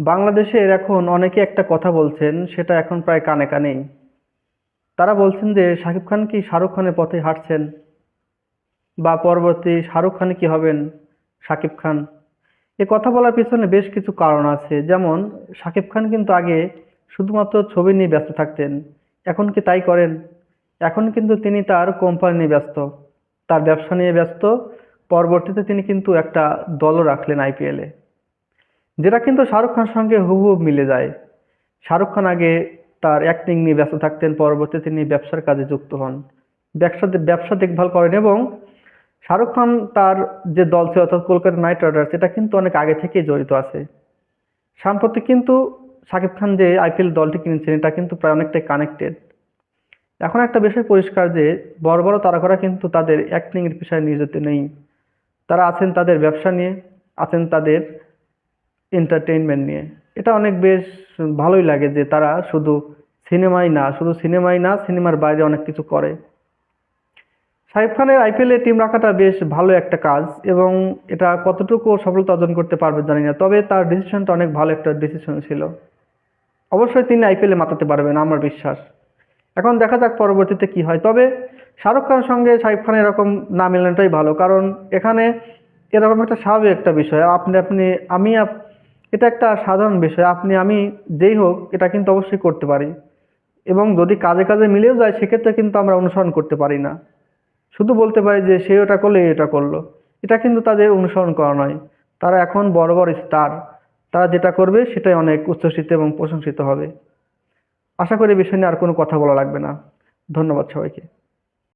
বাংলাদেশের এখন অনেকে একটা কথা বলছেন, সেটা এখন প্রায় কানে কানেই। তারা বলছেন যে, শাকিব খান কি শাহরুখ খানের পথে হাঁটছেন? বা পরবর্তী শাহরুখ খান কি হবেন শাকিব খান? এ কথা বলার পিছনে বেশ কিছু কারণ আছে। যেমন, শাকিব খান কিন্তু আগে শুধুমাত্র ছবি নিয়ে ব্যস্ত থাকতেন। এখন কি তাই করেন? এখন কিন্তু তিনি তার কোম্পানি নিয়ে ব্যস্ত। তার ব্যবসা নিয়ে ব্যস্ত। পরবর্তীতে তিনি কিন্তু একটা দলও রাখলেন আইপিএলে যেটা কিন্তু শাহরুখ খানের সঙ্গে হুবহু মিলে যায়। শাহরুখ খান আগে তার অ্যাক্টিং নিয়ে ব্যস্ত থাকতেন পরবর্তীতে তিনি ব্যবসার কাজে যুক্ত হন। ব্যবসা ব্যবসা দেখভাল করেন এবং শাহরুখ খান তার যে দল ছিল অর্থাৎ কলকাতা নাইট রাইডার্স, এটা কিন্তু অনেক আগে থেকেই জড়িত আছে। সাম্প্রতিক কিন্তু শাকিব খান যে আইপিএল দলটি কিনেছেন, এটা কিন্তু প্রায় অনেকটাই কানেক্টেড এখন একটা বিষয় পরিষ্কার যে, বড় বড় তারকারা কিন্তু তাদের অ্যাক্টিংয়ের পেশায় নিয়োজিত নেই। তারা আছেন তাদের ব্যবসা নিয়ে, আছেন তাদের এন্টারটেইনমেন্ট নিয়ে। এটা অনেক বেশ ভালোই লাগে যে তারা শুধু সিনেমাই না, শুধু সিনেমাই না, সিনেমার বাইরে অনেক কিছু করে। শাহিব খানের আইপিএলে টিম রাখাটা বেশ ভালো একটা কাজ এবং এটা কতটুকু সফলতা অর্জন করতে পারবে জানি না, তবে তার ডিসিশনটা অনেক ভালো একটা ডিসিশন ছিল। অবশ্যই তিনি আইপিএলে মাতাতে পারবেন, আমার বিশ্বাস। এখন দেখা যাক পরবর্তীতে কি হয়, তবে শাহরুখ খানের সঙ্গে শাহিব খান এরকম না মেলানোটাই ভালো, কারণ এখানে এরকম একটা স্বাভাবিক একটা বিষয়। আপনি আপনি, আমি এটা একটা সাধারণ বিষয়। আপনি, আমি যেই হোক, এটা কিন্তু অবশ্যই করতে পারি। এবং যদি কাজে কাজে মিলেও যায়, সেক্ষেত্রে কিন্তু আমরা অনুসরণ করতে পারি না। শুধু বলতে পারি যে, সে ওটা করলে এটা করল। এটা কিন্তু তাদের অনুসরণ করা নয়। তারা এখন বড় বড় স্টার তারা যেটা করবে, সেটাই অনেক উচ্ছ্বসিত এবং প্রশংসিত হবে। আশা করি বিষয় নিয়ে আর কোনো কথা বলা লাগবে না। ধন্যবাদ সবাইকে।